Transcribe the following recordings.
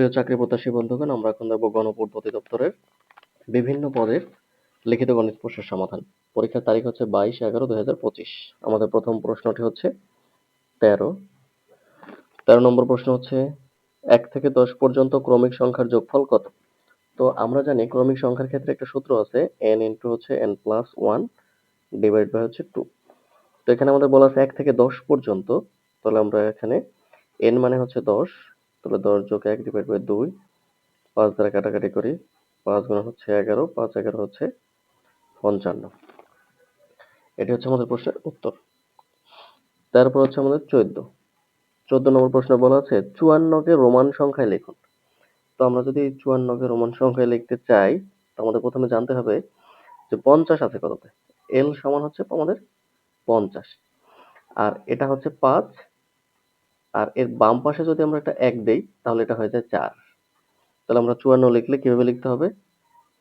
প্রিয় চাকরি প্রত্যাশী বন্ধুগণ, আমরা এখন দেখব গণপূর্ত দপ্তরের বিভিন্ন পদের লিখিত গণিত প্রশ্নের সমাধান। পরীক্ষার তারিখ হচ্ছে বাইশ এগারো পঁচিশ। আমাদের প্রথম প্রশ্নটি হচ্ছে তেরো। তেরো নম্বর প্রশ্ন হচ্ছে, এক থেকে দশ পর্যন্ত ক্রমিক সংখ্যার যোগফল কত? তো আমরা জানি ক্রমিক সংখ্যার ক্ষেত্রে একটা সূত্র আছে এন ইন্টু হচ্ছে n plus one divide by হচ্ছে টু তো এখানে আমাদের বলা আছে এক থেকে দশ পর্যন্ত, তাহলে আমরা এখানে এন মানে হচ্ছে দশ তাহলে দশ যোগ এক ডিভাইড বাই দুই। পাঁচ দ্বারা কাটাকাটি করি, পাঁচ গুণ হচ্ছে এগারো, পাঁচ এগারো হচ্ছে পঞ্চান্ন। এটি হচ্ছে আমাদের প্রশ্নের উত্তর। তারপর হচ্ছে আমাদের চোদ্দ। চোদ্দ নম্বর প্রশ্ন বলা আছে, চুয়ান্নকে রোমান সংখ্যায় লিখুন। তো আমরা যদি চুয়ান্নকে রোমান সংখ্যায় লিখতে চাই, তো আমাদের প্রথমে জানতে হবে যে পঞ্চাশ আছে কততে? এল সমান হচ্ছে আমাদের পঞ্চাশ। আর এটা হচ্ছে পাঁচ আর এর বাম পাশে যদি আমরা একটা এক দেই, তাহলে এটা হয়ে যায় চার। তাহলে আমরা চুয়ান্ন লিখলে কীভাবে লিখতে হবে?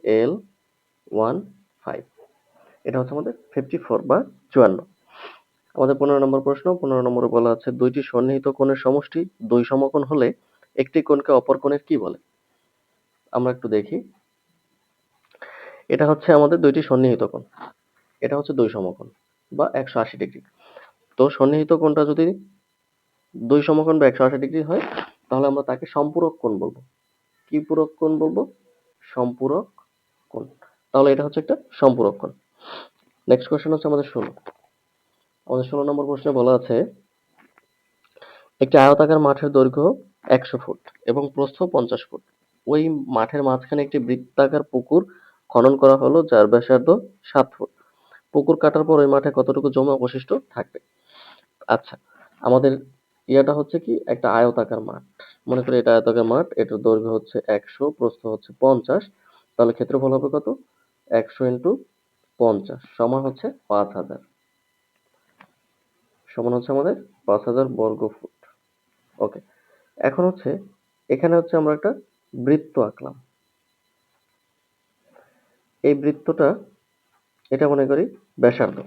এল ওয়ান ফাইভ এটা হচ্ছে আমাদের ফিফটি ফোর বা চুয়ান্ন। আমাদের পনেরো নম্বর প্রশ্ন, পনেরো নম্বরে বলা আছে, দুইটি সন্নিহিত কোণের সমষ্টি দুই সমকোণ হলে একটি কোণকে অপর কোণের কি বলে? আমরা একটু দেখি। এটা হচ্ছে আমাদের দুইটি সন্নিহিত কোণ। এটা হচ্ছে দুই সমকোণ বা একশো আশি ডিগ্রি। তো সন্নিহিত কোণটা যদি দুই সমকোণ বা একশো আশি ডিগ্রি হয়, তাহলে আমরা তাকে সম্পূরক কোণ বলব। কি পূরক কোণ বলব? সম্পূরক কোণ। তাহলে এটা হচ্ছে একটা সম্পূরক কোণ। নেক্সট কোশ্চেন হচ্ছে আমাদের ষোলো। আমাদের ষোলো নম্বর প্রশ্নে বলা আছে, একটি আয়তাকার মাঠের দৈর্ঘ্য একশো ফুট এবং প্রস্থ পঞ্চাশ ফুট। ওই মাঠের মাঝখানে একটি বৃত্তাকার পুকুর খনন করা হলো, যার ব্যাসার্ধ সাত ফুট। পুকুর কাটার পর ওই মাঠে কতটুকু জমি অবশিষ্ট থাকবে? আচ্ছা আমাদের ইয়াটা হচ্ছে কি? একটা আয়তাকার মাঠ। মনে করি এটা আয়তাকার মাঠ, এটার দৈর্ঘ্য হচ্ছে একশো, প্রস্থ হচ্ছে পঞ্চাশ। তাহলে ক্ষেত্রফল হবে কত? একশো ইন্টু পঞ্চাশ, সমান হচ্ছে পাঁচ হাজার। সমান হচ্ছে আমাদের পাঁচ হাজার বর্গ ফুট। ওকে, এখন হচ্ছে এখানে হচ্ছে আমরা একটা বৃত্ত আঁকলাম। এই বৃত্তটা, এটা মনে করি ব্যাসার্ধ।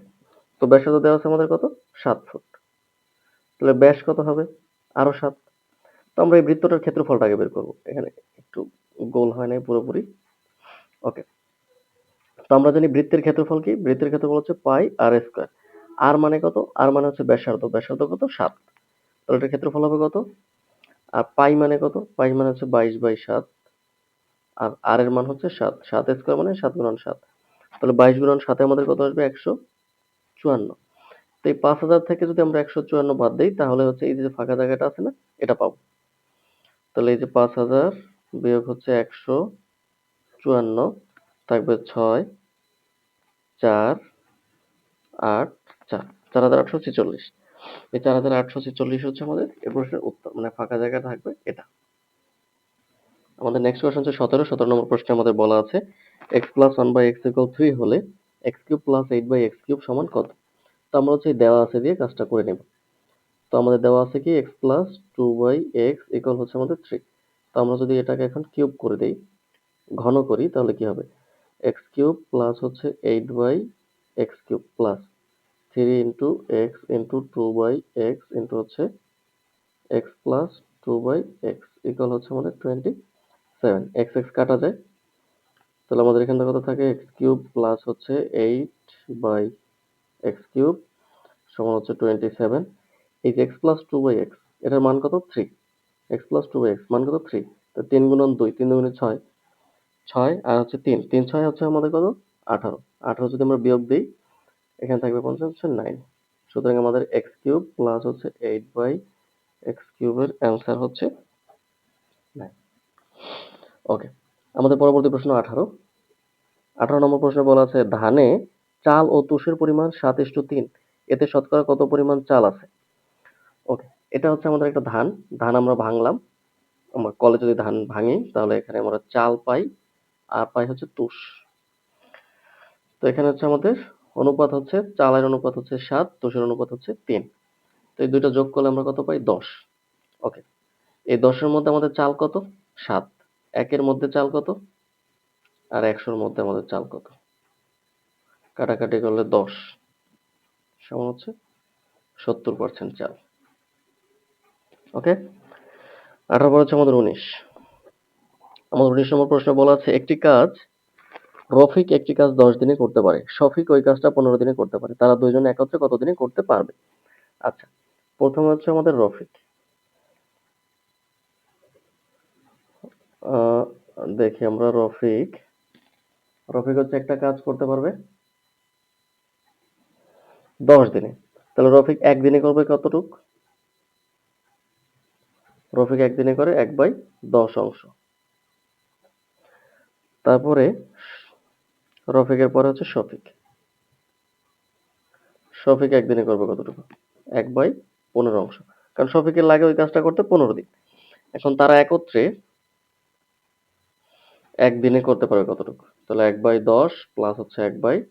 তো ব্যাসার্ধ দেওয়া আছে আমাদের কত? সাত ফুট। তাহলে ব্যাস কত হবে? আরও সাত। তো আমরা এই বৃত্তটার ক্ষেত্রফলটা আগে বের করব। এখানে একটু গোল হয় নাই পুরোপুরি। ওকে। তো আমরা জানি বৃত্তের ক্ষেত্রফল কি? বৃত্তের ক্ষেত্রফল হচ্ছে পাই আর স্কোয়ার। আর মানে কত? আর মানে হচ্ছে ব্যাসার্ধ। ব্যাসার্ধ কত? সাত। তাহলে এটার ক্ষেত্রফল হবে কত? আর পাই মানে কত? পাই মানে হচ্ছে বাইশ বাই সাত। আর আর এর মান হচ্ছে সাত। সাত স্কোয়ার মানে সাত গুণন সাত। তাহলে বাইশ গুণন সাতে আমাদের কত আসবে? একশো চুয়ান্ন। তো এই পাঁচ হাজার থেকে যদি আমরা একশো চুয়ান্ন বাদ দিই, তাহলে হচ্ছে এই যে ফাঁকা জায়গাটা আছে না, এটা পাবো। তাহলে এই যে পাঁচ হাজার বিয়োগ হচ্ছে একশো চুয়ান্ন, থাকবে ছয়, চার, আট, চার চার হাজার আটশো ছেচল্লিশ। এই চার হাজার আটশো ছেচল্লিশ হচ্ছে আমাদের এ প্রশ্নের উত্তর মানে ফাঁকা জায়গা থাকবে এটা। আমাদের নেক্সট কোয়েশ্চন হচ্ছে সতেরো সতেরো নম্বর প্রশ্নে আমাদের বলা আছে x plus one by x equal three হলে x cube plus eight by x cube সমান কত? তো আমরা হচ্ছে দেওয়া আছে দিয়ে কাজটা করে নেব। তো আমাদের দেওয়া আছে কি x plus two by x equal হচ্ছে আমাদের থ্রি তো আমরা যদি এটাকে এখন কিউব করে দেই, ঘন করি, তাহলে কি হবে? এক্স কিউব প্লাস হচ্ছে eight by x cube plus three into x into two by x into হচ্ছে x plus two by x equal হচ্ছে আমাদের টোয়েন্টি সেভেন এক্স এক্স কাটা যায়। তাহলে আমাদের এখানে কত থাকে? এক্স কিউব প্লাস হচ্ছে এইট বাই এক্স কিউব সমান হচ্ছে টোয়েন্টি সেভেন এই যে x plus two by x এটার মান কত? Three x plus two by x মান কত? থ্রি তো তিন গুণন দুই, তিন দুগুণে ছয় ছয় আর হচ্ছে তিন তিন ছয় হচ্ছে আমাদের কত? আঠারো আঠারো যদি আমরা বিয়োগ দিই, এখানে থাকবে পঞ্চাশ, হচ্ছে নাইন সুতরাং আমাদের এক্স কিউব প্লাস হচ্ছে এইট বাই এক্স কিউবের অ্যান্সার হচ্ছে নাইন ওকে আমাদের পরবর্তী প্রশ্ন আঠারো আঠারো নম্বর প্রশ্নে বলা আছে, ধানে চাল ও তুষের পরিমাণ সাত ইস্টু তিন। এতে শতকরা কত পরিমাণ চাল আছে? ওকে এটা হচ্ছে আমাদের একটা ধান। ধান আমরা ভাঙলাম। আমরা কলে যদি ধান ভাঙি, তাহলে এখানে আমরা চাল পাই। আর পাই হচ্ছে তুষ। তো এখানে হচ্ছে আমাদের অনুপাত হচ্ছে, চালের অনুপাত হচ্ছে সাত, তুষের অনুপাত হচ্ছে তিন। তো এই দুইটা যোগ করলে আমরা কত পাই? দশ। ওকে এই দশের মধ্যে আমাদের চাল কত? সাত। একের মধ্যে চাল কত? আর একশোর মধ্যে আমাদের চাল কত? কাটাকাটি করলে দশ। সমান হচ্ছে সত্তর পার্সেন্ট চাল। ওকে? আঠারো পর হচ্ছে আমাদের উনিশ। আমাদের উনিশ নম্বর প্রশ্নে বলা আছে, একটি কাজ রফিক একটি কাজ দশ দিনে করতে পারে। শফিক ওই কাজটা পনেরো দিনে করতে পারে। তারা দুইজন একত্রে কত দিনে করতে পারবে? আচ্ছা প্রথমে হচ্ছে আমাদের রফিক। দেখি আমরা রফিক। রফিক হচ্ছে একটা কাজ করতে পারবে। দশ দিনে। তাহলে রফিক একদিনে করবে কতটুক? রফিক একদিনে করে এক বাই দশ অংশ। তারপরে রফিকের পরে হচ্ছে শফিক। শফিক একদিনে করবে কতটুকু? এক বাই পনেরো অংশ। কারণ শফিকের লাগে ওই কাজটা করতে পনেরো দিন। এখন তারা একত্রে একদিনে করতে পারবে কতটুকু? তাহলে এক বাই দশ প্লাস হচ্ছে এক বাই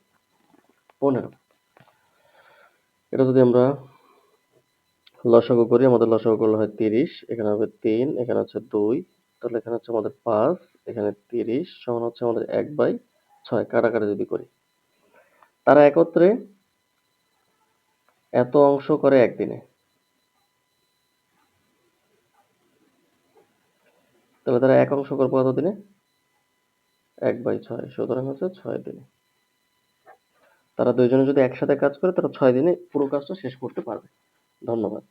পনেরো। এটা যদি আমরা লসাগু করি, আমাদের লসাগু করলে হয় তিরিশ, এখানে হবে তিন, এখানে হচ্ছে দুই, তাহলে এখানে হচ্ছে আমাদের পাঁচ, এখানে তিরিশ সমান হচ্ছে আমাদের এক বাই ছয় কাটাকাটি যদি করি। তারা একত্রে এত অংশ করে একদিনে। তাহলে তারা এক অংশ করব কত দিনে এক বাই ছয়, সুতরাং হচ্ছে ছয় দিনে। তারা দুজনে যদি একসাথে কাজ করে তারা ছয় দিনে পুরো কাজটা শেষ করতে পারবে। ধন্যবাদ।